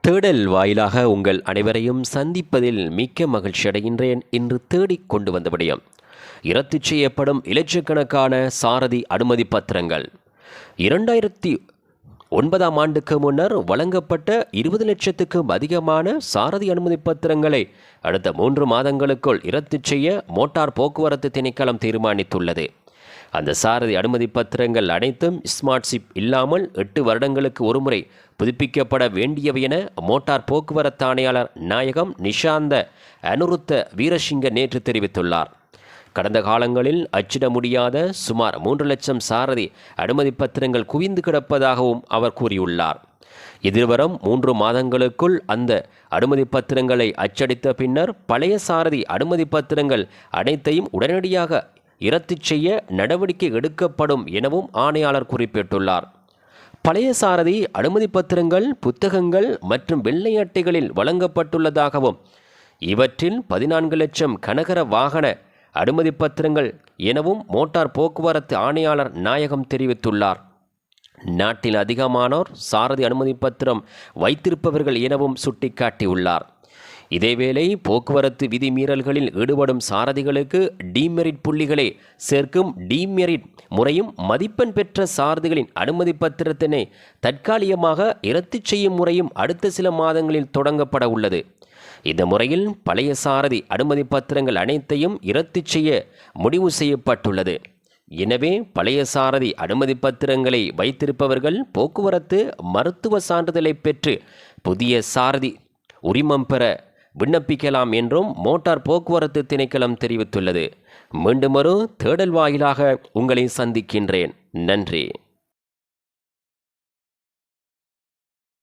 தேடல் வாயிலாக உங்கள் அனைவரையும் சந்திப்பதில் மிக்க மகிழ்ச்சி அடைகின்றேன் என்று தேடிக் கொண்டு வந்த விடயம் இரத்து செய்யப்படும் இலட்சக்கணக்கான சாரதி அனுமதி பத்திரங்கள். இரண்டாயிரத்தி ஒன்பதாம் ஆண்டுக்கு முன்னர் வழங்கப்பட்ட இருபது லட்சத்துக்கும் அதிகமான சாரதி அனுமதி பத்திரங்களை அடுத்த மூன்று மாதங்களுக்குள் இரத்து செய்ய மோட்டார் போக்குவரத்து திணைக்களம் தீர்மானித்துள்ளது. அந்த சாரதி அனுமதி பத்திரங்கள் அனைத்தும் ஸ்மார்ட் சிப் இல்லாமல் எட்டு வருடங்களுக்கு ஒருமுறை புதுப்பிக்கப்பட வேண்டியவை என மோட்டார் போக்குவரத்து ஆணையாளர் நாயகம் நிஷாந்த அனுருத்த வீரசிங்க நேற்று தெரிவித்துள்ளார். கடந்த காலங்களில் அச்சிட முடியாத சுமார் மூன்று லட்சம் சாரதி அனுமதி பத்திரங்கள் குவிந்து கிடப்பதாகவும் அவர் கூறியுள்ளார். எதிர்வரும் மூன்று மாதங்களுக்குள் அந்த அனுமதி பத்திரங்களை அச்சடித்த பின்னர் பழைய சாரதி அனுமதி பத்திரங்கள் அனைத்தையும் உடனடியாக இரத்து செய்ய நடவடிக்கை எடுக்கப்படும் எனவும் ஆணையாளர் குறிப்பிட்டுள்ளார். பழைய சாரதி அனுமதி பத்திரங்கள் புத்தகங்கள் மற்றும் வெள்ளை அட்டைகளில் வழங்கப்பட்டுள்ளதாகவும் இவற்றில் பதினான்கு லட்சம் கனகர வாகன அனுமதி பத்திரங்கள் எனவும் மோட்டார் போக்குவரத்து ஆணையாளர் நாயகம் தெரிவித்துள்ளார். நாட்டில் அதிகமானோர் சாரதி அனுமதி பத்திரம் வைத்திருப்பவர்கள் எனவும் சுட்டிக்காட்டியுள்ளார். இதேவேளை போக்குவரத்து விதிமீறல்களில் ஈடுபடும் சாரதிகளுக்கு டிமெரிட் புள்ளிகளை சேர்க்கும் டிமெரிட் முறையும் மதிப்பெண் பெற்ற சாரதிகளின் அனுமதி பத்திரத்தினை தற்காலிகமாக இரத்து செய்யும் முறையும் அடுத்த சில மாதங்களில் தொடங்கப்பட உள்ளது. இந்த முறையில் பழைய சாரதி அனுமதி பத்திரங்கள் அனைத்தையும் இரத்து செய்ய முடிவு செய்யப்பட்டுள்ளது. எனவே பழைய சாரதி அனுமதி பத்திரங்களை வைத்திருப்பவர்கள் போக்குவரத்து மருத்துவ சான்றிதழை பெற்று புதிய சாரதி உரிமம் பெற விண்ணப்பிக்கலாம் என்றும் மோட்டார் போக்குவரத்து திணைக்களம் தெரிவித்துள்ளது. மீண்டும் ஒரு தேடல் வாயிலாக உங்களை சந்திக்கின்றேன். நன்றி.